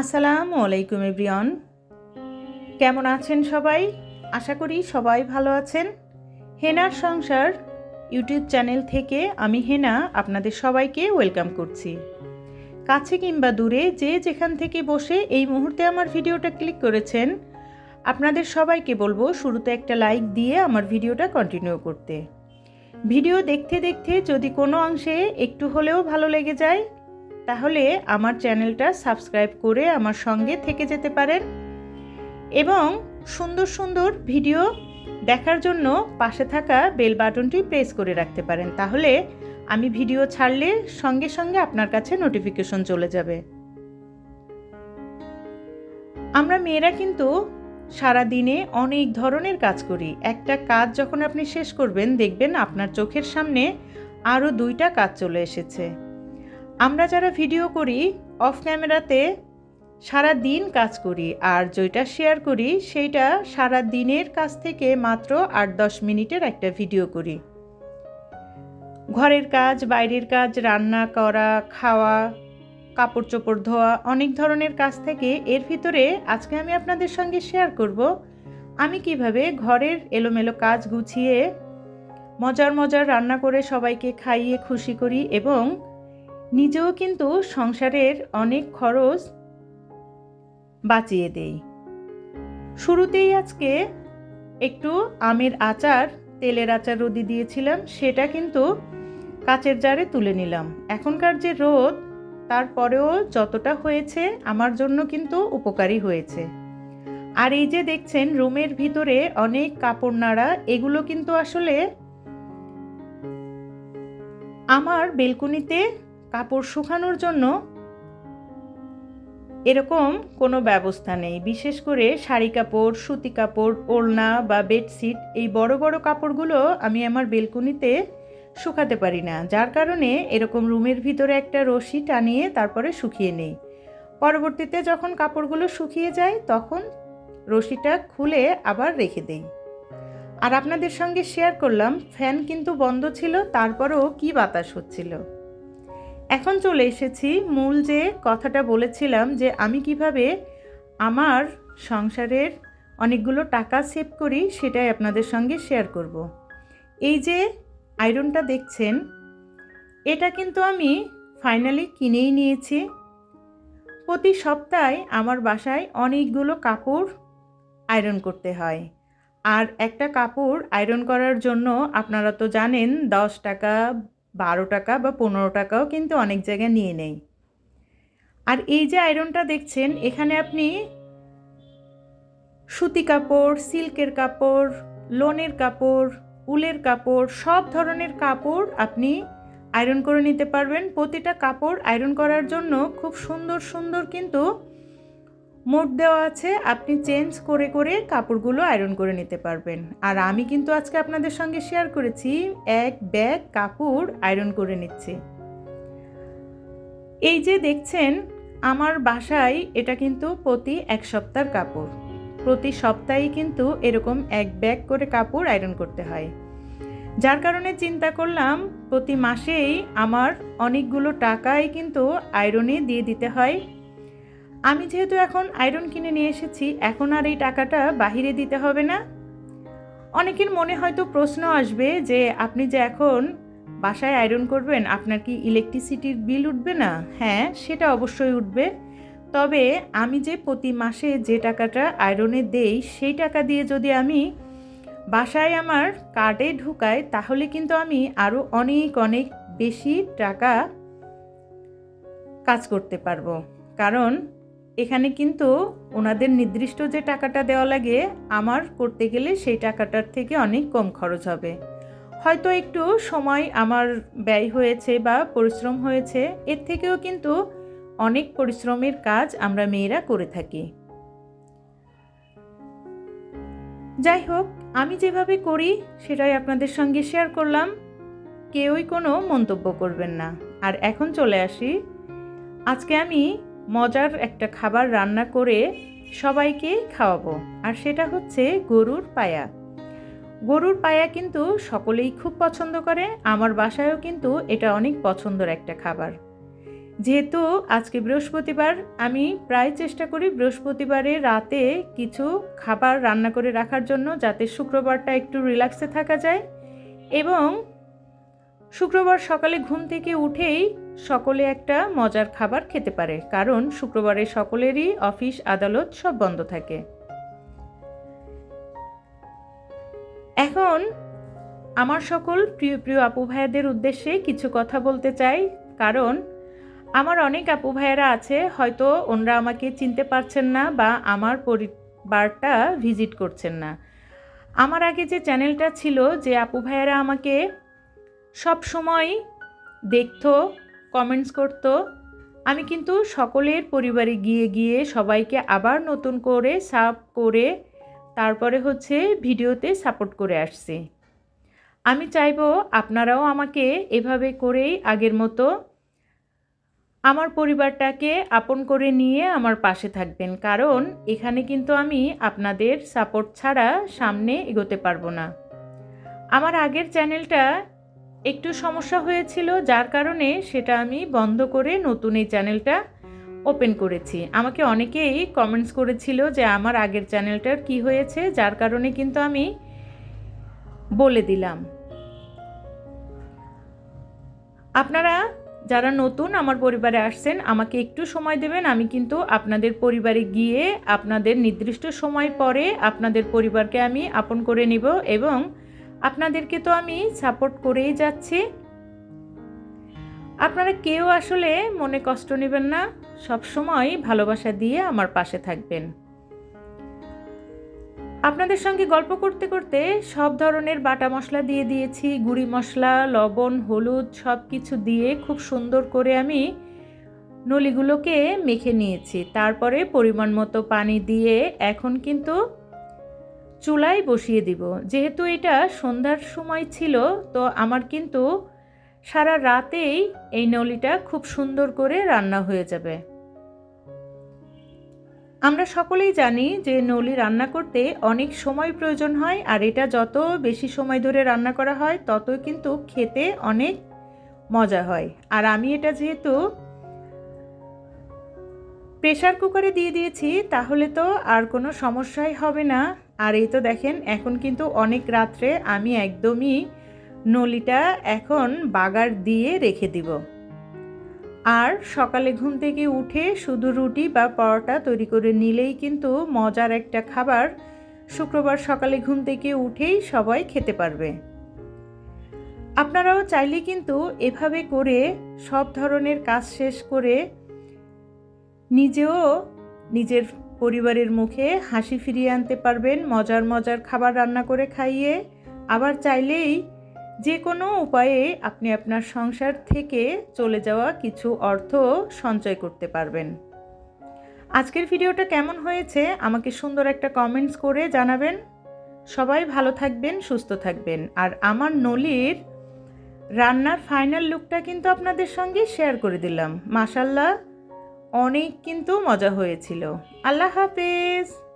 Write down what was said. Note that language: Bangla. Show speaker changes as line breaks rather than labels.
আসসালামু আলাইকুম এভরিয়ন কেমন আছেন সবাই? আশা করি সবাই ভালো আছেন। হেনার সংসার ইউটিউব চ্যানেল থেকে আমি হেনা আপনাদের সবাইকে ওয়েলকাম করছি। কাছে কিংবা দূরে যে যেখান থেকে বসে এই মুহূর্তে আমার ভিডিওটা ক্লিক করেছেন, আপনাদের সবাইকে বলব শুরুতে একটা লাইক দিয়ে আমার ভিডিওটা কন্টিনিউ করতে। ভিডিও দেখতে দেখতে যদি কোনো অংশে একটু হলেও ভালো লেগে যায় তাহলে আমার চ্যানেলটা সাবস্ক্রাইব করে আমার সঙ্গে থেকে যেতে পারেন। এবং সুন্দর সুন্দর ভিডিও দেখার জন্য পাশে থাকা বেল বাটনটি প্রেস করে রাখতে পারেন। তাহলে আমি ভিডিও ছাড়লে সঙ্গে সঙ্গে আপনার কাছে নোটিফিকেশন চলে যাবে। আমরা মেয়েরা কিন্তু সারা দিনে অনেক ধরনের কাজ করি। একটা কাজ যখন আপনি শেষ করবেন, দেখবেন আপনার চোখের সামনে আরও দুইটা কাজ চলে এসেছে। আমরা যারা ভিডিও করি, অফ ক্যামেরাতে সারা দিন কাজ করি আর যেটা শেয়ার করি, সেইটা সারা দিনের কাজ থেকে মাত্র আট দশ মিনিটের একটা ভিডিও করি। ঘরের কাজ, বাইরের কাজ, রান্না করা, খাওয়া কাপড় চোপড় ধোয়া, অনেক ধরনের কাজ থেকে এর ভিতরে আজকে আমি আপনাদের সঙ্গে শেয়ার করব, আমি কীভাবে ঘরের এলোমেলো কাজ গুছিয়ে মজার মজার রান্না করে সবাইকে খাইয়ে খুশি করি এবং নিজেও কিন্তু সংসারের অনেক খরচ বাঁচিয়ে দেই। শুরুতেই আজকে একটু আমের আচার, তেলের আচার রোদি দিয়েছিলাম, সেটা কিন্তু কাচের জারে তুলে নিলাম। এখনকার যে রোদ তারপরেও যতটা হয়েছে, আমার জন্য কিন্তু উপকারী হয়েছে। আর এই যে দেখছেন, রুমের ভিতরে অনেক কাপড় নাড়া, এগুলো কিন্তু আসলে আমার বেলকুনিতে কাপড় শুকানোর জন্য এরকম কোনো ব্যবস্থা নেই। বিশেষ করে শাড়ি কাপড়, সুতি কাপড়, ওড়না বা বেডশিট এই বড় বড় কাপড়গুলো আমি আমার বেলকুনিতে শুকাতে পারি না। যার কারণে এরকম রুমের ভিতরে একটা রশি টানিয়ে তারপরে শুকিয়ে নেই। পরবর্তীতে যখন কাপড়গুলো শুকিয়ে যায়, তখন রশিটা খুলে আবার রেখে দেই। আর আপনাদের সঙ্গে শেয়ার করলাম ফ্যান কিন্তু বন্ধ ছিল, তারপরেও কি বাতাস হচ্ছিল? এখন চলে এসেছি মূল যে কথাটা বলেছিলাম যে আমি কীভাবে আমার সংসারের অনেকগুলো টাকা সেভ করি সেটাই আপনাদের সঙ্গে শেয়ার করব। এই যে আয়রনটা দেখছেন, এটা কিন্তু আমি ফাইনালি কিনেই নিয়েছি প্রতি সপ্তাহে আমার বাসায় অনেকগুলো কাপড় আয়রন করতে হয় আর একটা কাপড় আয়রন করার জন্য আপনারা তো জানেন দশ টাকা বারো টাকা বা পনেরো টাকাও কিন্তু অনেক জায়গায় নিয়ে নেই। আর এই যে আয়রনটা দেখছেন, এখানে আপনি সুতি কাপড়, সিল্কের কাপড়, লোনের কাপড়, উলের কাপড়, সব ধরনের কাপড় আপনি আয়রন করে নিতে পারবেন। প্রতিটা কাপড় আয়রন করার জন্য খুব সুন্দর সুন্দর কিন্তু মোট দেওয়া আছে, আপনি চেঞ্জ করে করে কাপড়গুলো আয়রন করে নিতে পারবেন। আর আমি কিন্তু আজকে আপনাদের সঙ্গে শেয়ার করেছি, এক ব্যাগ কাপড় আয়রন করে নিচ্ছে। এই যে দেখছেন, আমার বাসায় এটা কিন্তু প্রতি এক সপ্তাহের কাপড়। প্রতি সপ্তাহে কিন্তু এরকম এক ব্যাগ করে কাপড় আয়রন করতে হয়। যার কারণে চিন্তা করলাম, প্রতি মাসেই আমার অনেকগুলো টাকাই কিন্তু আয়রনে দিয়ে দিতে হয়। আমি যেহেতু এখন আয়রন কিনে নিয়ে এসেছি, এখন আর এই টাকাটা বাহিরে দিতে হবে না। অনেকের মনে হয়তো প্রশ্ন আসবে যে, আপনি যে এখন বাসায় আয়রন করবেন, আপনার কি ইলেকট্রিসিটির বিল উঠবে না? হ্যাঁ সেটা অবশ্যই উঠবে। তবে আমি যে প্রতি মাসে যে টাকাটা আয়রনে দেই, সেই টাকা দিয়ে যদি আমি বাসায় আমার কার্ডে ঢুকাই, তাহলে কিন্তু আমি আরও অনেক অনেক বেশি টাকা কাজ করতে পারব। কারণ এখানে কিন্তু ওনাদের নির্দিষ্ট যে টাকাটা দেওয়া লাগে, আমার করতে গেলে সেই টাকাটার থেকে অনেক কম খরচ হবে। হয়তো একটু সময় আমার ব্যয় হয়েছে বা পরিশ্রম হয়েছে, এর থেকেও কিন্তু অনেক পরিশ্রমের কাজ আমরা মেয়েরা করে থাকি। যাই হোক, আমি যেভাবে করি সেটাই আপনাদের সঙ্গে শেয়ার করলাম। কেউই কোনো মন্তব্য করবেন না। আর এখন চলে আসি। আজকে আমি মজার একটা খাবার রান্না করে সবাইকে খাওয়াবো। আর সেটা হচ্ছে গরুর পায়া। গরুর পায়া কিন্তু সকলেই খুব পছন্দ করে, আমার বাসায়ও কিন্তু এটা অনেক পছন্দের একটা খাবার। যেহেতু আজকে বৃহস্পতিবার, আমি প্রায় চেষ্টা করি বৃহস্পতিবারে রাতে কিছু খাবার রান্না করে রাখার জন্য যাতে শুক্রবারটা একটু রিল্যাক্সে থাকা যায়। এবং শুক্রবার সকালে ঘুম থেকে উঠেই সকলে একটা মজার খাবার খেতে পারে, কারণ শুক্রবারে সকলেরই অফিস, আদালত সব বন্ধ থাকে। এখন আমার সকল প্রিয় প্রিয় আপু ভাইয়াদের উদ্দেশ্যে কিছু কথা বলতে চাই, কারণ আমার অনেক আপু ভাইয়েরা আছে, হয়তো ওনারা আমাকে চিনতে পারছেন না বা আমার পরিবারটা ভিজিট করছেন না। আমার আগে যে চ্যানেলটা ছিল, যে আপু ভাইয়েরা আমাকে সব সময় দেখতো কমেন্টস করতো, আমি কিন্তু সকলের পরিবারে গিয়ে গিয়ে সবাইকে আবার নতুন করে সাব করে তারপরে হচ্ছে ভিডিওতে সাপোর্ট করে আসছি। আমি চাইব আপনারাও আমাকে এভাবে করেই আগের মতো আমার পরিবারটাকে আপন করে নিয়ে আমার পাশে থাকবেন। কারণ এখানে কিন্তু আমি আপনাদের সাপোর্ট ছাড়া সামনে এগোতে পারব না। আমার আগের চ্যানেলটা একটু সমস্যা হয়েছিল, যার কারণে সেটা আমি বন্ধ করে নতুন এই চ্যানেলটা ওপেন করেছি। আমাকে অনেকেই কমেন্টস করেছিল যে আমার আগের চ্যানেলটার কি হয়েছে, যার কারণে কিন্তু আমি বলে দিলাম। আপনারা যারা নতুন আমার পরিবারে আসছেন, আমাকে একটু সময় দেবেন। আমি কিন্তু আপনাদের পরিবারে গিয়ে আপনাদের নির্দিষ্ট সময় পরে আপনাদের পরিবারকে আমি আপন করে নিব এবং আপনাদেরকে তো আমি সাপোর্ট করেই যাচ্ছি। আপনারা কেউ আসলে মনে কষ্ট নেবেন না, সব সময় ভালোবাসা দিয়ে আমার পাশে থাকবেন। আপনাদের সঙ্গে গল্প করতে করতে সব ধরনের বাটা মশলা দিয়ে দিয়েছি, গুঁড়ি মশলা, লবণ, হলুদ সব কিছু দিয়ে খুব সুন্দর করে আমি নলিগুলোকে মেখে নিয়েছি। তারপরে পরিমাণ মতো পানি দিয়ে এখন কিন্তু চুলায় বসিয়ে দিব। যেহেতু এটা সন্ধ্যার সময় ছিল, তো আমার কিন্তু সারা রাতেই এই নলিটা খুব সুন্দর করে রান্না হয়ে যাবে। আমরা সকলেই জানি যে নলি রান্না করতে অনেক সময় প্রয়োজন হয়, আর এটা যত বেশি সময় ধরে রান্না করা হয় তত কিন্তু খেতে অনেক মজা হয়। আর আমি এটা যেহেতু প্রেশার কুকারে দিয়ে দিয়েছি, তাহলে তো আর কোনো সমস্যাই হবে না। আর এই তো দেখেন, এখন কিন্তু অনেক রাত্রে আমি একদমই নলিটা এখন বাগার দিয়ে রেখে দিব। আর সকালে ঘুম থেকে উঠে শুধু রুটি বা পরোটা তৈরি করে নিলেই কিন্তু মজার একটা খাবার শুক্রবার সকালে ঘুম থেকে উঠেই সবাই খেতে পারবে। আপনারাও চাইলে কিন্তু এভাবে করে সব ধরনের কাজ শেষ করে নিজেও নিজের পরিবারের মুখে হাসি ফিরিয়ে আনতে পারবেন, মজার মজার খাবার রান্না করে খাইয়ে। আবার চাইলেই যে কোনো উপায়ে আপনি আপনার সংসার থেকে চলে যাওয়া কিছু অর্থ সঞ্চয় করতে পারবেন। আজকের ভিডিওটা কেমন হয়েছে আমাকে সুন্দর একটা কমেন্টস করে জানাবেন। সবাই ভালো থাকবেন, সুস্থ থাকবেন। আর আমার নলির রান্নার ফাইনাল লুকটা কিন্তু আপনাদের সঙ্গে শেয়ার করে দিলাম। মাসাল্লাহ অনেক কিন্তু মজা হয়েছিল। আল্লাহ হাফেজ।